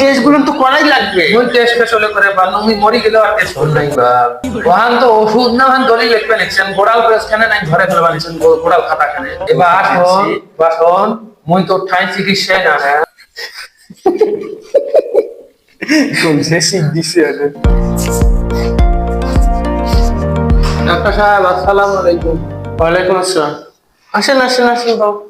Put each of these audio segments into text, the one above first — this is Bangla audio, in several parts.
টেস্টগুলো তো করাই লাগবে। টেস্ট করে বা মুই মরি গেলে আর টেস্ট হল নাই। বা ওহান তো ওষুধ না হান দলি লিখবে লিখছেন গোড়াল প্রেস নাই ঘরে ফেলবা লিখছেন গোড়াল খাতা এবার আসুন বাসন মুই তো ঠাই চিকিৎসায় না হ্যাঁ। কমছে দিছে আরে ডাক্তার সাহেব আসসালামু আলাইকুম। ওয়ালাইকুম আসসালাম। আসেন আসেন আসেন বাবু।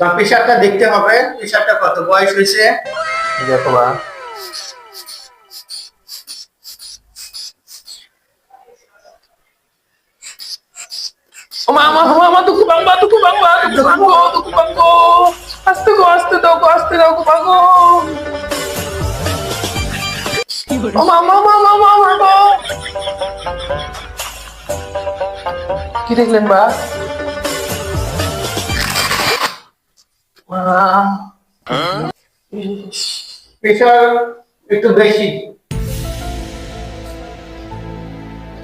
তো প্রেশারটা দেখতে হবে প্রেশারটা কত বয়স হয়েছে দেখো বা tuku tuku tuku tuku go, go. Ama, ama, কি দেখলেন প্রেশার একটু বেশি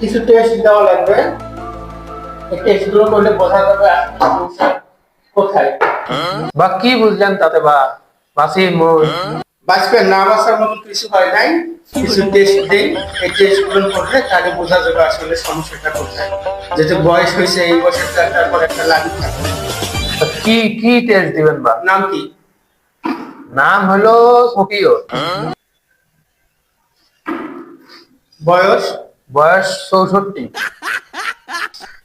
কিছু টেস্ট দেওয়া লাগবে। এই টেস্টগুলো করলে বোঝা যাবে কোথায়? বা কি বুঝলেন তাতে বা বাসি মোর বাঁচবেন না বাঁচার মতো কিছু হয় নাই। কিছু টেস্ট দিই। এই টেস্টগুলো করলে তাহলে বোঝা যাবে আসলে সমস্যাটা কোথায়। যেহেতু বয়স হয়েছে এই বছরটা তারপর একটা লাগি থাকে কি কি টেস্ট দিবেন বা? নাম কি? নাম হলো সকিও বয়স? বয়স চৌষট্টি।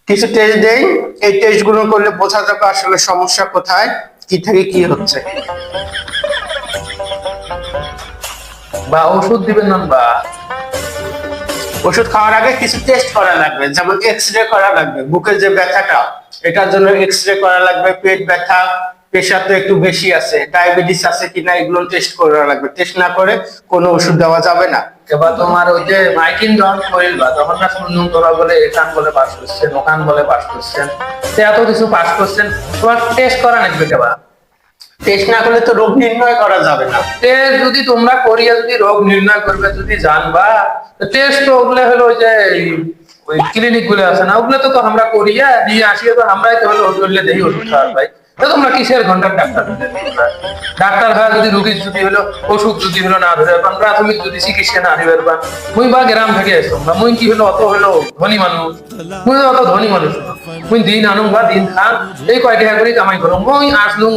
কিছু টেস্ট দেই। এই টেস্টগুলো করলে বোঝা যাবে আসলে সমস্যা কোথায় কি থেকে কি হচ্ছে। বা ওষুধ দিবেন না বা? ওষুধ খাওয়ার আগে কিছু টেস্ট করা লাগবে যেমন এক্স রে করা লাগবে বুকের যে ব্যথাটা এটার জন্য এক্স রে করা লাগবে পেট ব্যথা প্রেশার তো একটু বেশি আছে ডায়াবেটিস আছে কিনা এগুলো টেস্ট করা লাগবে। টেস্ট না করে কোনো ওষুধ দেওয়া যাবে না। এবার তোমার ওই যে মাইকিং যখন করিল বা তখন না শুনুন তোরা বলে এখান বলে পাস করছেন ওখান বলে পাস করছেন তো এত কিছু পাস করছেন তোমার টেস্ট করা লাগবে কেবা? টেস্ট না করলে তো রোগ নির্ণয় করা যাবে না। টেস্ট যদি তোমরা করিয়া যদি রোগ নির্ণয় করবে, যদি জানবা টেস্ট তো ওগুলো হলো ওই যে, ওই ক্লিনিকগুলো আছে না, ওগুলো তো আমরা করিয়া দিয়ে আসিয়া তো আমরাই তো হলো দেই ওষুধ খাওয়ার ভাই তোমরা কিসের ঘণ্টার ডাক্তার ডাক্তার হয় যদি রুগীর যদি হলো যদি হলো, না ধরে পান, প্রাথমিক যদি চিকিৎসা না পান, মুই বা গ্রাম থেকে এসো। না মুই কি হলো, অত হলো, ধনী মানুষ। মুই অত ধনী মানুষ মুই দিন আনুম বা দিন খান, এই কামাই মুই আসলুম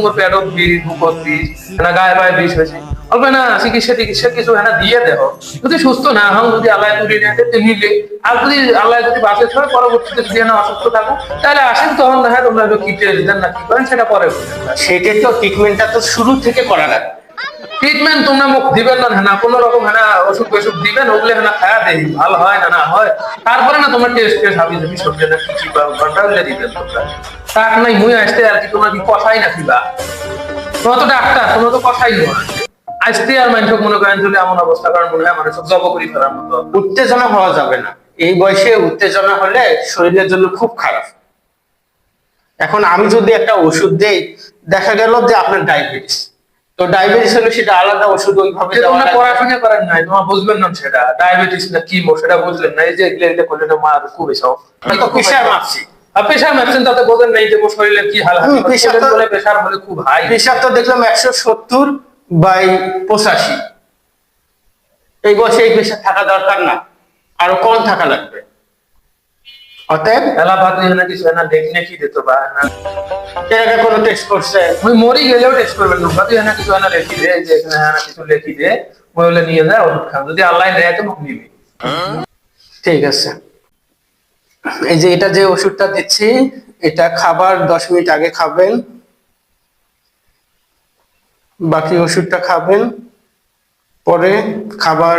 বিষ বুকত বিষ না গায়ে পায়ে বিষ হয়েছে। অল্প না, চিকিৎসা টিকিৎসা কিছু হ্যাঁ দিয়ে দেহ যদি সুস্থ না হও, যদি আল্লাহ তুলি নেতে নিলে আর যদি আল্লাহ যদি বাঁচে থাকে পরবর্তীতে যদি না অসুস্থ থাকো, তাহলে আসেন তখন হয় তোমরা কি দেন না কি করেন, সেটা পরে তো ট্রিটমেন্টটা তো শুরু থেকে করা ট্রিটমেন্ট তোমরা মুখ দিবেন না হ্যাঁ কোন রকম হ্যাঁ ওষুধ ওষুধ দিবেন ওগুলো হ্যাঁ খায়া ভালো হয় না না হয়। তারপরে না তোমার টেস্ট টেস্ট হাবি যাবি সবজি না কি বা ঘণ্টা দিবেন নাই, মুই আসতে আর কি কি কথাই না তো ডাক্তার তো কথাই আসতে আর মানুষ মনে করেন যদি এমন অবস্থা, কারণ মনে হয় মানুষ জব করি ফেলার মতো। উত্তেজনা হওয়া যাবে না। এই বয়সে উত্তেজনা হলে শরীরের জন্য খুব খারাপ। এখন আমি যদি একটা ওষুধ দেই দেখা গেল যে আপনার ডায়াবেটিস তো ডায়াবেটিস হলে সেটা আলাদা ওষুধ ওইভাবে তোমরা পড়াশোনা করেন নাই তোমার বুঝবেন না সেটা। ডায়াবেটিস না কি মো সেটা বুঝলেন না এই যে এগুলো এগুলো করলে মা খুব এসব আমি তো প্রেশার মাপছি। আর প্রেশার মাপছেন তাতে বোঝেন নাই যে মোর শরীরে কি হাল তো- বলে প্রেশার হলে খুব হাই প্রেশার তো দেখলাম একশো সত্তর বাই পঁচাশি। এই বয়সে এই প্রেশার থাকা দরকার না। আরও কম থাকা লাগবে। অতএব এলা না কিছু না কি দিত বা না। এর কোনো টেস্ট করছে? ওই মরি গেলেও টেস্ট করবেন না না কিছু না লেখি দে যে এখানে হ্যাঁ কিছু লেখি দে বলে নিয়ে যা ওষুধ খান যদি আল্লাহ নেয় তো নিবি ঠিক আছে। এই যে এটা যে ওষুধটা দিচ্ছি এটা খাবার দশ মিনিট আগে খাবেন। বাকি ওষুধটা খাবেন পরে খাবার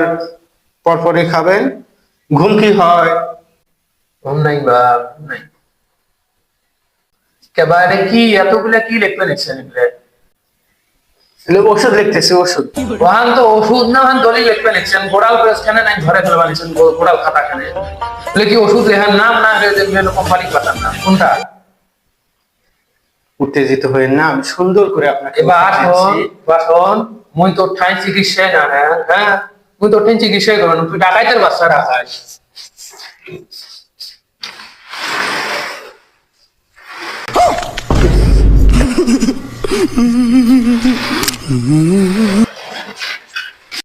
পরপরে খাবেন। ঘুম কি হয়? বা নাই। কি এতগুলা কি এগুলো? ওষুধ লিখতেছে ওষুধ। ওহান তো ওষুধ না ওহান লিখছেন গোড়াল প্রেস খানে নাই ঘরে ফেলবা লিখছেন গোড়াল খাতা বলে কি ওষুধ লেখার নাম না দেখবেন কোম্পানি পাতার নাম? কোনটা? উত্তেজিত হয়ে না আমি সুন্দর করে আপনাকে। এবার শোন মুই তোর ঠাই চিকিৎসায় না হ্যাঁ? মুই ঠাই চিকিৎসায় করবেন তুই ডাকাইতের বাচ্চা Mm-hmm.